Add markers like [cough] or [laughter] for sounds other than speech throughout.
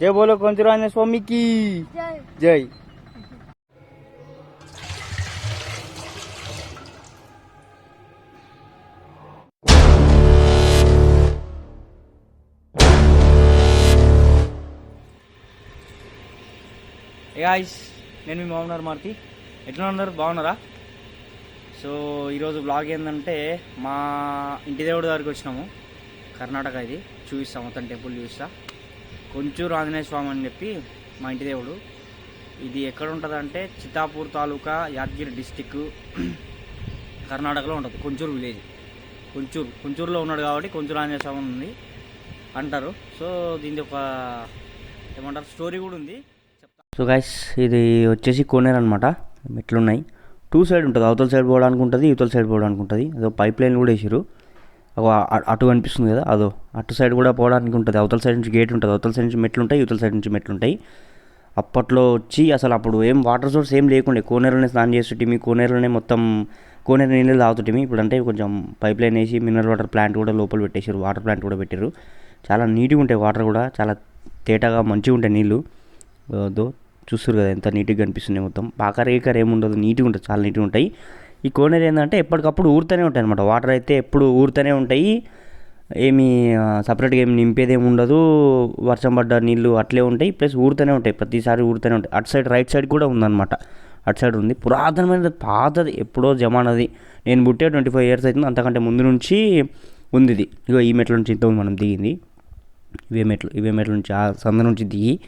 జై బోలో కొంచెం స్వామికి జై జై గాయస్ నేను మీ మామూనారు మారుతి. ఎట్లా ఉన్నారు? బాగున్నారా? సో ఈరోజు బ్లాగ్ ఏంటంటే మా ఇంటి దేవుడి దగ్గరికి వచ్చినాము. కర్ణాటక ఇది. చూపిస్తా మొత్తం టెంపుల్ చూపిస్తా కొంచూరు ఆంజనేయ స్వామి అని చెప్పి మా ఇంటి దేవుడు. ఇది ఎక్కడ ఉంటుంది అంటే చిత్తాపూర్ తాలూకా యాదగిరి డిస్టిక్ కర్ణాటకలో ఉంటుంది కొంచూరు విలేజ్. కొంచూరు కొంచూరులో ఉన్నాడు కాబట్టి కొంచూరు ఆంజనేయ స్వామి ఉంది అంటారు. సో దీని ఒక ఏమంటారు స్టోరీ కూడా ఉంది. సో గైస్ ఇది వచ్చేసి కోనేరు అనమాట మెట్లున్నాయి టూ సైడ్ ఉంటుంది అవతల సైడ్ పోవడానికి ఉంటుంది ఇవతల సైడ్ పోవడానికి ఉంటుంది. అదో పైప్ లైన్ కూడా వేసారు అటు అనిపిస్తుంది కదా అదో. అటు సైడ్ కూడా పోవడానికి ఉంటుంది. అవతల సైడ్ నుంచి గేట్ ఉంటుంది. అవతల సైడ్ నుంచి మెట్లు ఉంటాయి ఇవతల సైడ్ నుంచి మెట్లు ఉంటాయి. అప్పట్లో వచ్చి అసలు అప్పుడు ఏం వాటర్ సోర్స్ ఏం లేకుండే. కోనేరులోనే స్నానం చేస్తుంటే కోనేరులోనే మొత్తం కోనేరు నీళ్ళు తాగుతుంటే ఇప్పుడు అంటే కొంచెం పైప్ లైన్ వేసి మినరల్ వాటర్ ప్లాంట్ కూడా లోపల పెట్టేశారు. వాటర్ ప్లాంట్ కూడా పెట్టారు చాలా నీట్గా ఉంటాయి వాటర్ కూడా. చాలా తేటగా మంచిగా ఉంటాయి నీళ్ళు. దో చూస్తారు కదా ఎంత నీట్గా కనిపిస్తున్నాయి మొత్తం. పాకరేకర్ ఏముండదు. నీట్గా ఉంటుంది చాలా నీట్గా ఉంటాయి. ఈ కోనేరు ఏంటంటే ఎప్పటికప్పుడు ఊరుతూనే ఉంటాయి అనమాట వాటర్ అయితే ఎప్పుడు ఊరుతూనే ఉంటాయి. ఏమి సపరేట్గా ఏమి నింపేది ఏమి ఉండదు. వర్షం పడ్డ నీళ్ళు అట్లే ఉంటాయి. ప్లస్ ఊరుతూనే ఉంటాయి. ప్రతిసారి ఊరుతూనే ఉంటాయి. అటు సైడ్ రైట్ సైడ్ కూడా ఉందన్నమాట. అటు సైడ్ ఉంది. పురాతనమైనది పాతది ఎప్పుడో జమానది. నేను పుట్టే ట్వంటీ ఫైవ్ ఇయర్స్ అవుతుంది. అంతకంటే ముందు నుంచి ఉంది ఇది ఇగో ఈ మెట్ల నుంచి ఇంత మనం దిగింది. ఇవే మెట్లు ఇవే మెట్ల నుంచి ఆ సంద నుంచి దిగి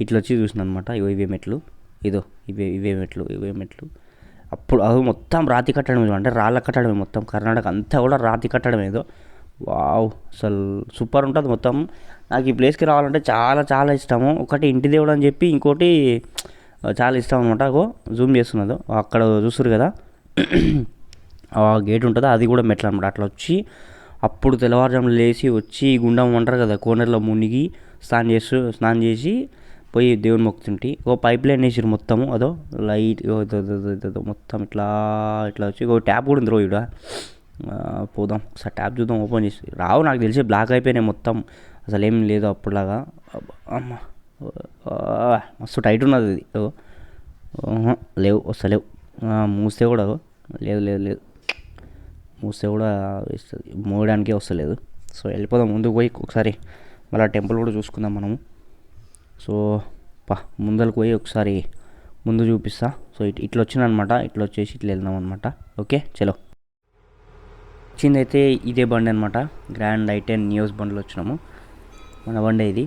ఇట్లా వచ్చి చూసిన అనమాట ఇవో ఇవే మెట్లు. ఇదో ఇవే ఇవే మెట్లు ఇవే మెట్లు. అప్పుడు అది మొత్తం రాతి కట్టడం ఏదో అంటే రాళ్ళ కట్టడమే మొత్తం. కర్ణాటక అంతా కూడా రాతి కట్టడం ఏదో. వావ్ అసలు సూపర్ ఉంటుంది మొత్తం. నాకు ఈ ప్లేస్కి రావాలంటే చాలా చాలా ఇష్టము. ఒకటి ఇంటి దేవుడు అని చెప్పి ఇంకోటి చాలా ఇష్టం అనమాట అగో జూమ్ చేస్తున్నదో. అక్కడ చూస్తారు కదా. ఆ గేట్ ఉంటుందో అది కూడా మెట్లు అనమాట అట్లా వచ్చి అప్పుడు తెల్లవారుజామున లేచి వచ్చి గుండం అంటారు కదా కోనర్లో మునిగి స్నానం చేస్తూ స్నానం చేసి పోయి దేవుని మొక్కుతుంటే ఓ పైప్ లైన్ వేసారు మొత్తము అదో లైట్ మొత్తం ఇట్లా ఇట్లా వచ్చి ఓ ట్యాప్ కూడా ఉంది రో ఈడ పోదాం ఒకసారి ట్యాప్ చూద్దాం ఓపెన్ చేసి. రావు నాకు తెలిసి బ్లాక్ అయిపోయినాయి మొత్తం. అసలు ఏం లేదు అప్పుడులాగా అమ్మ మస్తు టైట్ ఉన్నది ఇది. లేవు వస్తలేవు మూస్తే కూడా లేదు లేదు లేదు. మూస్తే కూడా ఇస్తుంది మూయడానికే వస్తలేదు. సో వెళ్ళిపోదాం ముందుకు పోయి ఒకసారి. మళ్ళీ టెంపుల్ కూడా చూసుకుందాం మనము. సో పా ముందరకు పోయి ఒకసారి ముందు చూపిస్తా. సో ఇట్ ఇట్లా వచ్చిందనమాట ఇట్లా వచ్చేసి ఇట్లా వెళ్దాం అనమాట ఓకే? చలో. వచ్చిందైతే ఇదే బండి అనమాట గ్రాండ్ ఐ టెన్ న్యూస్ బండిలో వచ్చినాము. మన బండి ఇది.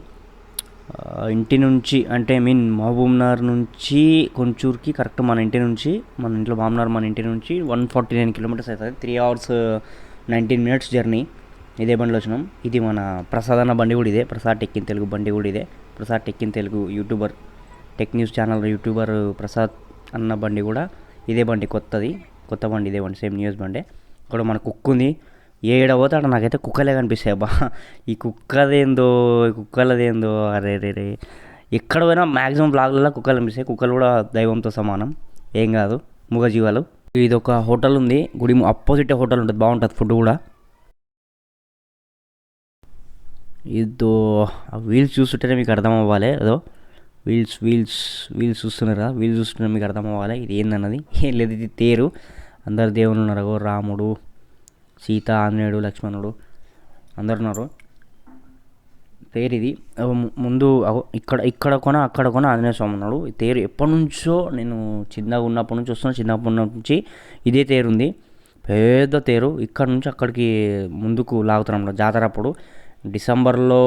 ఇంటి నుంచి అంటే మీన్ మహబూబ్నగర్ నుంచి కొంచూరుకి కరెక్ట్ మన ఇంటి నుంచి మన ఇంట్లో మామనార్ మన ఇంటి నుంచి వన్ ఫార్టీ నైన్ కిలోమీటర్స్ అవుతుంది three hours nineteen minutes journey. ఇదే బండిలో వచ్చినాం. ఇది మన ప్రసాద్ అన్న బండి కూడా ఇదే. ప్రసాద్ టెక్కిన్ తెలుగు బండి కూడా ఇదే. Prasad tech in Telugu YouTuber tech news channel YouTuber Prasad అన్న బండి కూడా ఇదే బండి కొత్తది. కొత్త బండి ఇదే బండి సేమ్ న్యూస్ బండే. ఇక్కడ మన కుక్క ఉంది. ఏడ పోతే అక్కడ నాకైతే కుక్కలే కనిపిస్తాయి. అబ్బా ఈ కుక్కదేందో ఈ కుక్కలదేందో అరే రే రే. ఎక్కడ పోయినా మ్యాక్సిమం బ్లాగ్లలో కుక్కలు కనిపిస్తాయి. కుక్కలు కూడా దైవంతో సమానం. ఏం కాదు మూగజీవాలు ఇది ఒక హోటల్ ఉంది. గుడి అపోజిట్ హోటల్ ఉంటుంది. బాగుంటుంది ఫుడ్ కూడా. ఇదో ఆ వీల్స్ చూస్తుంటేనే మీకు అర్థం అవ్వాలి. ఏదో వీల్స్ వీల్స్ వీల్స్ చూస్తున్నారా? వీల్స్ చూస్తుంటే మీకు అర్థం అవ్వాలి. ఇది ఏందన్నది? ఏం లేదు ఇది తేరు. అందరు దేవుళ్ళు ఉన్నారు. రాముడు సీత ఆంజనేయుడు లక్ష్మణుడు. అందరు ఉన్నారు. తేరు ఇది. ముందు ఇక్కడ ఇక్కడ కొన అక్కడ కొన ఆంజనేయ స్వామి ఉన్నాడు. ఈ తేరు ఎప్పటి నుంచో నేను చిన్నగా ఉన్నప్పటి నుంచి వస్తున్నా. చిన్నప్పటి నుంచి ఇదే తేరు ఉంది. పెద్ద తేరు. ఇక్కడ నుంచి అక్కడికి ముందుకు లాగుతున్నాం జాతర అప్పుడు. డిసెంబర్లో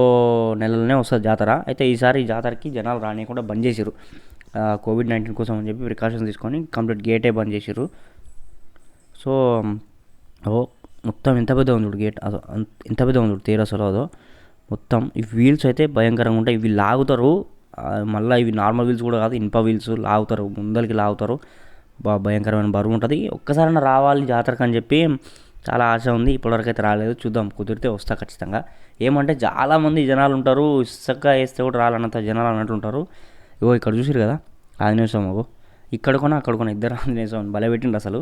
నెలలోనే వస్తుంది జాతర. అయితే ఈసారి జాతరకి జనాలు రానియకుండా బంద్ చేసిరు కోవిడ్ నైన్టీన్ కోసం అని చెప్పి ప్రికాషన్స్ తీసుకొని కంప్లీట్ గేటే బంద్ చేసిరు సో ఓ మొత్తం ఎంత పెద్ద ఉంది గేట్. అదో ఎంత పెద్ద ఉంది చూడు అసలు అదో. మొత్తం ఈ వీల్స్ అయితే భయంకరంగా ఉంటాయి. ఇవి లాగుతారు. మళ్ళీ ఇవి నార్మల్ వీల్స్ కూడా కాదు ఇనుప వీల్స్ లాగుతారు. ముందరికి లాగుతారు. బా భయంకరమైన బరువు ఉంటుంది. ఒక్కసారైనా రావాలి జాతరకు అని చెప్పి చాలా ఆశ ఉంది. ఇప్పటివరకు అయితే రాలేదు. చూద్దాం. కుదిరితే వస్తా ఖచ్చితంగా. ఏమంటే చాలామంది జనాలు ఉంటారు ఇసుక వేస్తే కూడా రాలన్నంత జనాలు అన్నట్టు ఉంటారు. ఇగో ఇక్కడ చూసిరు కదా ఆంజనేయ స్వామి ఇక్కడ కొన అక్కడ కొన ఇద్దరు ఆంజనేయ స్వామి భలే పెట్టిండు అసలు.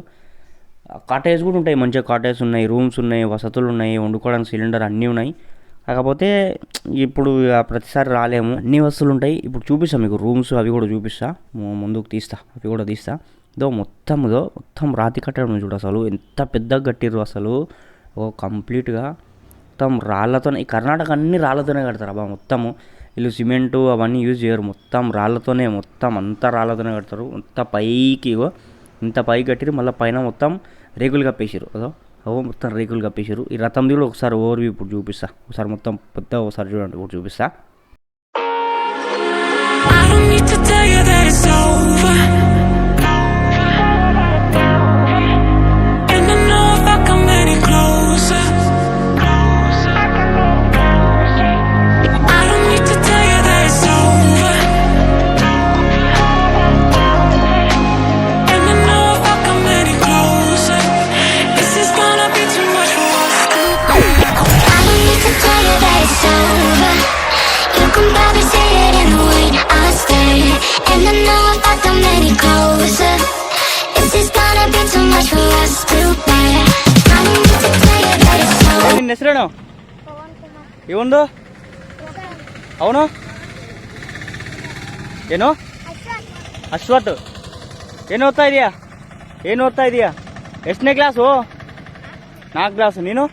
కాటేజ్ కూడా ఉంటాయి మంచిగా కాటేజ్ ఉన్నాయి రూమ్స్ ఉన్నాయి వసతులు ఉన్నాయి వండుకోవడానికి సిలిండర్ అన్నీ ఉన్నాయి. కాకపోతే ఇప్పుడు ప్రతిసారి రాలేము. అన్ని వస్తువులు ఉంటాయి. ఇప్పుడు చూపిస్తా మీకు రూమ్స్ అవి కూడా చూపిస్తా. ముందుకు తీస్తా అవి కూడా తీస్తా. ఇదో మొత్తం ఇదో మొత్తం రాతి కట్టడం చూడు అసలు. ఎంత పెద్దగా కట్టిర్రు అసలు. ఓ కంప్లీట్గా మొత్తం రాళ్ళతోనే ఈ కర్ణాటక అన్ని రాళ్ళతోనే కడతారు అబ్బా మొత్తము. వీళ్ళు సిమెంటు అవన్నీ యూజ్ చేయరు. మొత్తం రాళ్ళతోనే మొత్తం అంతా రాళ్ళతోనే కడతారు. అంత పైకి ఇంత పైకి కట్టిరు. మళ్ళీ పైన మొత్తం రేకులు కప్పేసారు అదో ఓ మొత్తం రేకులు కప్పేసారు ఈ రథం కూడా ఒకసారి ఓవర్ ఇప్పుడు చూపిస్తా. ఒకసారి మొత్తం పెద్ద ఒకసారి చూడండి ఇప్పుడు చూపిస్తా. ನಿನ್ನ ಹೆಸರೇನು? ಇವಂದು ಅವನು? ಏನು? ಅಶ್ವತ್ ಏನು ಓದ್ತಾ ಇದೀಯಾ? ಏನು ಓದ್ತಾ ಇದೀಯಾ? ಎಷ್ಟನೇ ಕ್ಲಾಸು? ನಾಲ್ಕು ಕ್ಲಾಸು. ನೀನು?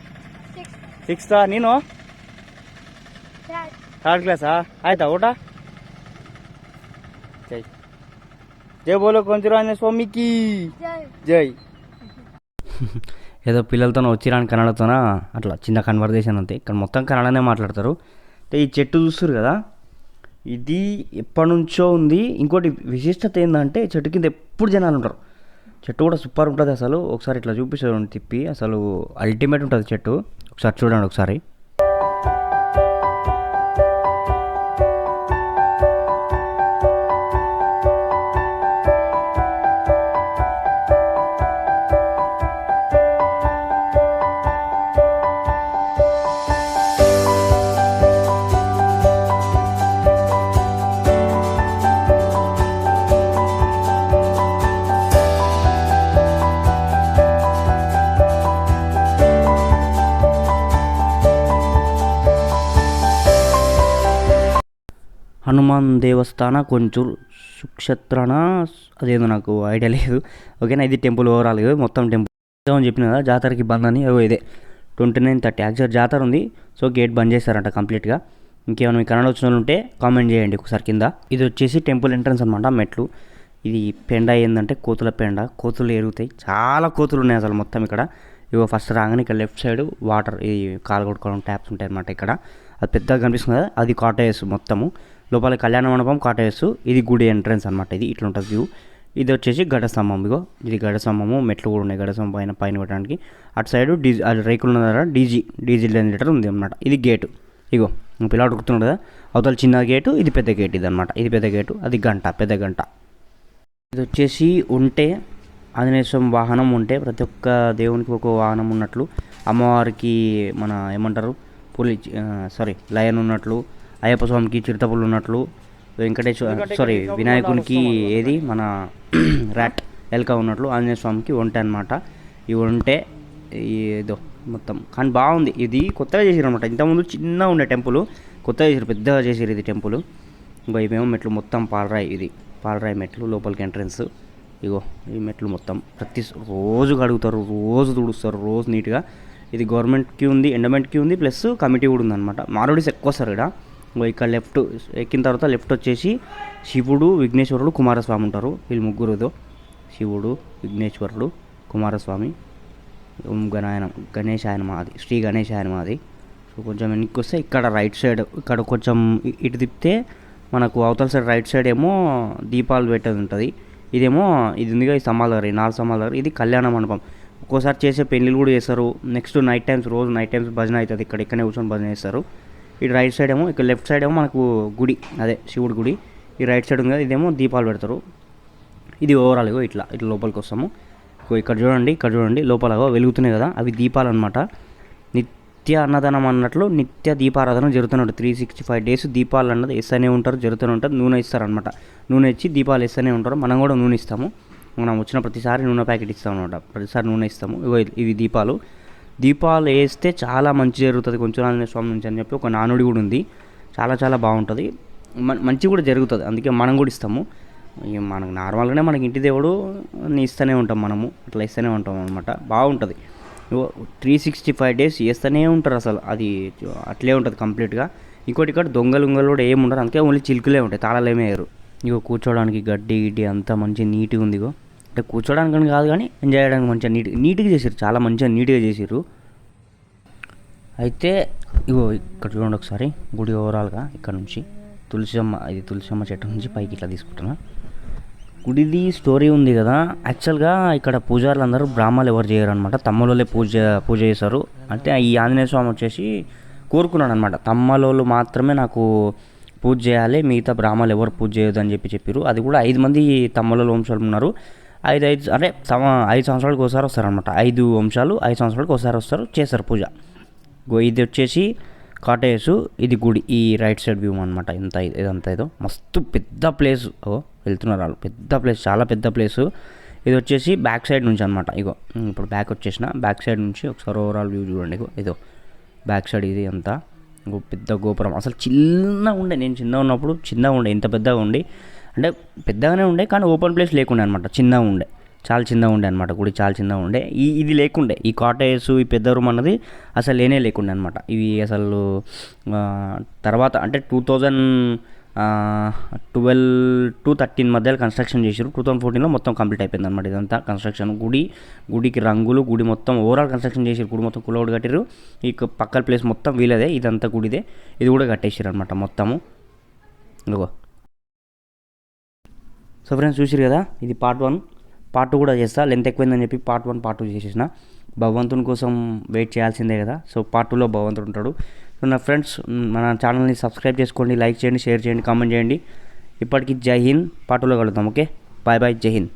ಸಿಕ್ಸ್ತಾ ನೀನು? ಥರ್ಡ್ ಕ್ಲಾಸಾ ಆಯ್ತಾ ಊಟ? ಜೈ. ಜೈ ಬೋಲೋ ಕೊಂಚಿರಾಂಜ ಜೈ. జై [laughs] ఏదో పిల్లలతో వచ్చిరాని కన్నడతోన? అట్లా చిన్న కన్వర్జేషన్ అంతే. ఇక్కడ మొత్తం కన్నడనే మాట్లాడతారు. అంటే ఈ చెట్టు చూస్తారు కదా? ఇది ఎప్పటి నుంచో ఉంది. ఇంకోటి విశిష్టత ఏంటంటే చెట్టు కింద ఎప్పుడు జనాలు ఉంటారు. చెట్టు కూడా సూపర్ ఉంటుంది అసలు. ఒకసారి ఇట్లా చూపిస్తాడు తిప్పి. అసలు అల్టిమేట్ ఉంటుంది చెట్టు. ఒకసారి చూడండి ఒకసారి. హనుమాన్ దేవస్థాన కొంచెం సుక్షత్రన? అదేదో నాకు ఐడియా లేదు. ఓకేనా? ఇది టెంపుల్ ఓవరాల్ మొత్తం టెంపుల్. అని చెప్పిన కదా జాతరకి బంద్ అని ఏవో ఇదే. Twenty nine thirty. యాక్చువల్ జాతర ఉంది సో గేట్ బంద్ చేస్తారంట కంప్లీట్గా. ఇంకేమైనా మీకు కన్నడ వచ్చిన వాళ్ళు ఉంటే కామెంట్ చేయండి ఒకసారి కింద. ఇది వచ్చేసి టెంపుల్ ఎంట్రన్స్ అనమాట మెట్లు. ఇది పెండ ఏంటంటే కోతుల పెండ. కోతులు ఎరుగుతాయి. చాలా కోతులు ఉన్నాయి అసలు మొత్తం ఇక్కడ. ఇగో ఫస్ట్ రాగానే ఇక్కడ లెఫ్ట్ సైడ్ వాటర్ ఈ కాలు కొట్టుకోవడం ట్యాప్స్ ఉంటాయి అనమాట ఇక్కడ. అది పెద్దగా కనిపిస్తుంది కదా అది కాటేజ్ మొత్తము. లోపల కళ్యాణ మండపం కాటేసు ఇది గుడి ఎంట్రన్స్ అనమాట ఇది ఇట్లా ఉంటుంది వ్యూ. ఇది వచ్చేసి గడస్తంభం ఇగో ఇది గడ స్తంభము మెట్లు కూడా ఉన్నాయి గడస్తంభం పైన పైన పెట్టడానికి. అటు సైడ్ డీజీ అది రేకులు ఉన్న దగ్గర డీజీ డీజిల్ జనరేటర్ ఉంది అనమాట ఇది గేటు. ఇగో పిల్లాడు గుర్తున్నాడు కదా? అవతల చిన్న గేటు ఇది పెద్ద గేట్ ఇది అనమాట ఇది పెద్ద గేటు అది గంట పెద్ద గంట. ఇది వచ్చేసి ఉంటే ఆంజనేయ స్వామి వాహనం ఉంటే ప్రతి ఒక్క దేవునికి ఒక వాహనం ఉన్నట్లు అమ్మవారికి మన ఏమంటారు? పులి సారీ లయన్ ఉన్నట్లు అయ్యప్ప స్వామికి చిరుతపులు ఉన్నట్లు వెంకటేశ్వర సారీ వినాయకునికి ఏది మన [clears throat] ర్యాట్ ఎల్క ఉన్నట్లు ఆంజనేయ స్వామికి ఒంటె అనమాట ఈ ఒంటె ఏదో మొత్తం. కానీ బాగుంది. ఇది కొత్తగా చేసారు అనమాట ఇంతకుముందు చిన్న ఉండే టెంపుల్ కొత్తగా చేసారు పెద్దగా చేసారు ఇది టెంపుల్. ఇంకో ఇవేమో మెట్లు మొత్తం పాలరాయి ఇది. పాలరాయి మెట్లు లోపలికి ఎంట్రన్స్. ఇగో ఈ మెట్లు మొత్తం. ప్రతి రోజు కడుగుతారు రోజు తుడుస్తారు రోజు నీట్గా. ఇది గవర్నమెంట్కి ఉంది ఎండమెంట్కి ఉంది ప్లస్ కమిటీ కూడా ఉందన్నమాట. మారోడీస్ ఎక్కువ వస్తారు ఇక్కడ. ఇంకో ఇక్కడ లెఫ్ట్ ఎక్కిన తర్వాత లెఫ్ట్ వచ్చేసి శివుడు విఘ్నేశ్వరుడు కుమారస్వామి ఉంటారు. వీళ్ళు ముగ్గురుదో. శివుడు విఘ్నేశ్వరుడు కుమారస్వామి ఓం గణాయన గణేశాయన మాది శ్రీ గణేశాయన మాది. సో కొంచెం వెనక్కి వస్తే ఇక్కడ రైట్ సైడ్ ఇక్కడ కొంచెం ఇటు తిప్పితే మనకు అవతల సైడ్ రైట్ సైడ్ ఏమో దీపాలు పెట్టేది ఉంటుంది. ఇదేమో ఇది ఉందిగా ఈ స్తంభాల దగ్గర నాలుగు స్తంభాల దగ్గర ఇది కళ్యాణ మండపం. ఒక్కోసారి చేసే పెళ్ళిళ్ళు కూడా చేస్తారు. నెక్స్ట్ నైట్ టైమ్స్ రోజు నైట్ టైమ్స్ భజన అవుతుంది. ఇక్కడ ఇక్కడనే కూర్చొని భజన చేస్తారు. ఇటు రైట్ సైడ్ ఏమో ఇక్కడ లెఫ్ట్ సైడ్ ఏమో మనకు గుడి అదే శివుడి గుడి. ఈ రైట్ సైడ్ ఉంది కదా ఇదేమో దీపాలు పెడతారు. ఇది ఓవరాల్గా ఇట్లా ఇట్లా లోపలికి వస్తాము. ఇక్కడ చూడండి ఇక్కడ చూడండి లోపల వెలుగుతున్నాయి కదా అవి దీపాలు అనమాట నిత్య అన్నదానం అన్నట్లు నిత్య దీపారాధన జరుగుతున్నట్టు. త్రీ సిక్స్టీ ఫైవ్ డేస్ దీపాలు అన్నది ఇస్తూనే ఉంటారు జరుగుతూనే ఉంటారు నూనె ఇస్తారనమాట నూనె ఇచ్చి దీపాలు ఇస్తూనే ఉంటారు మనం కూడా నూనె ఇస్తాము. మనం వచ్చిన ప్రతిసారి నూనె ప్యాకెట్ ఇస్తాం అనమాట ప్రతిసారి నూనె ఇస్తాము. ఇవి దీపాలు. దీపాలు వేస్తే చాలా మంచి జరుగుతుంది కొంచెం ఆంజనేయ స్వామి నుంచి అని చెప్పి ఒక నానుడి కూడా ఉంది. చాలా చాలా బాగుంటుంది. మంచి కూడా జరుగుతుంది. అందుకే మనం కూడా ఇస్తాము. మనకు నార్మల్గానే మనకి ఇంటి దేవుడు ఇస్తూనే ఉంటాం మనము. అట్లా ఇస్తూనే ఉంటాం అనమాట బాగుంటుంది. త్రీ సిక్స్టీ ఫైవ్ డేస్ చేస్తూనే ఉంటారు అసలు. అది అట్లే ఉంటుంది కంప్లీట్గా. ఇంకోటి ఇక్కడ దొంగలు ఉంగలు కూడా ఏమి ఉండరు అందుకే ఓన్లీ చిలుకులే ఉంటాయి. తాళాలు వేయరు ఇగో కూర్చోవడానికి గడ్డి గిడ్డి అంతా మంచి నీట్గా ఉంది ఇగో. అంటే కూర్చోడానికి అని కాదు కానీ ఎంజాయ్ చేయడానికి మంచిగా నీట్ నీట్గా చేసారు చాలా మంచిగా నీట్గా చేసారు అయితే ఇగో ఇక్కడ చూడండి ఒకసారి గుడి ఓవరాల్గా ఇక్కడ నుంచి తులసమ్మ ఇది తులసమ్మ చెట్టు నుంచి పైకి ఇట్లా తీసుకుంటున్నా. గుడిది స్టోరీ ఉంది కదా. యాక్చువల్గా ఇక్కడ పూజారులు అందరూ ఎవరు చేయరు అనమాట తమ్మలోలే పూజ పూజ చేశారు. అంటే ఈ ఆంజనేయ స్వామి వచ్చేసి కోరుకున్నాడు అనమాట తమ్మలోలు మాత్రమే నాకు పూజ చేయాలి మిగతా బ్రాహ్మలు ఎవరు పూజ చేయొద్దు అని చెప్పి చెప్పారు అది కూడా ఐదు మంది తమ్మలోలు వంశాలు ఉన్నారు. ఐదు ఐదు అంటే సమ ఐదు సంవత్సరాలకు ఒకసారి వస్తారనమాట ఐదు వంశాలు ఐదు సంవత్సరాలకు ఒకసారి వస్తారు చేస్తారు పూజ. గో ఇది వచ్చేసి కాటేజ్ ఇది గుడి ఈ రైట్ సైడ్ వ్యూ అనమాట ఇంత ఇది- ఇదంతా ఏదో మస్తు పెద్ద ప్లేస్. ఓ వెళ్తున్నారు వాళ్ళు. పెద్ద ప్లేస్ చాలా పెద్ద ప్లేస్. ఇది వచ్చేసి బ్యాక్ సైడ్ నుంచి అనమాట ఇగో ఇప్పుడు బ్యాక్ వచ్చేసిన బ్యాక్ సైడ్ నుంచి ఒకసారి ఓవరాల్ వ్యూ చూడండి. ఇగో ఇదో. బ్యాక్ సైడ్ ఇది అంతా. ఇంకో పెద్ద గోపురం. అసలు చిన్నగా ఉండే. నేను చిన్నగా ఉన్నప్పుడు చిన్నగా ఉండే ఇంత పెద్దగా ఉండి అంటే పెద్దగానే ఉండే కానీ ఓపెన్ ప్లేస్ లేకుండే అనమాట చిన్నగా ఉండే. చాలా చిన్నగా ఉండే అనమాట గుడి చాలా చిన్నగా ఉండే. ఈ ఇది లేకుండే. ఈ కాటేజ్ ఈ పెద్ద రూమ్ అన్నది అసలు లేనే లేకుండే అనమాట ఇవి అసలు తర్వాత అంటే two thousand twelve to thirteen మధ్యలో కన్స్ట్రక్షన్ చేసారు టూ థౌసండ్ ఫోర్టీన్లో మొత్తం కంప్లీట్ అయిపోయింది అనమాట ఇదంతా కన్స్ట్రక్షన్. గుడి గుడికి రంగులు గుడి మొత్తం ఓవరాల్ కన్స్ట్రక్షన్ చేసారు గుడి మొత్తం కులౌడ్ కట్టారు ఈ పక్కల ప్లేస్ మొత్తం వీలదే ఇదంతా గుడిదే. ఇది కూడా కట్టేసారు అనమాట మొత్తము. ఇదిగో. సో ఫ్రెండ్స్ చూసిరు కదా? ఇది పార్ట్ వన్ పార్ట్ టూ కూడా చేస్తా. లెంత్ ఎక్కువైందని చెప్పి పార్ట్ వన్ పార్ట్ టూ చేసేసిన. భగవంతుని కోసం వెయిట్ చేయాల్సిందే కదా? సో పార్ట్ టూలో భగవంతుడు ఉంటాడు. సో నా ఫ్రెండ్స్ మన ఛానల్ని సబ్స్క్రైబ్ చేసుకోండి లైక్ చేయండి షేర్ చేయండి కామెంట్ చేయండి. ఇప్పటికి జై హింద్. పార్ట్ టూలో కలుద్దాం ఓకే బాయ్ బాయ్ జై హింద్.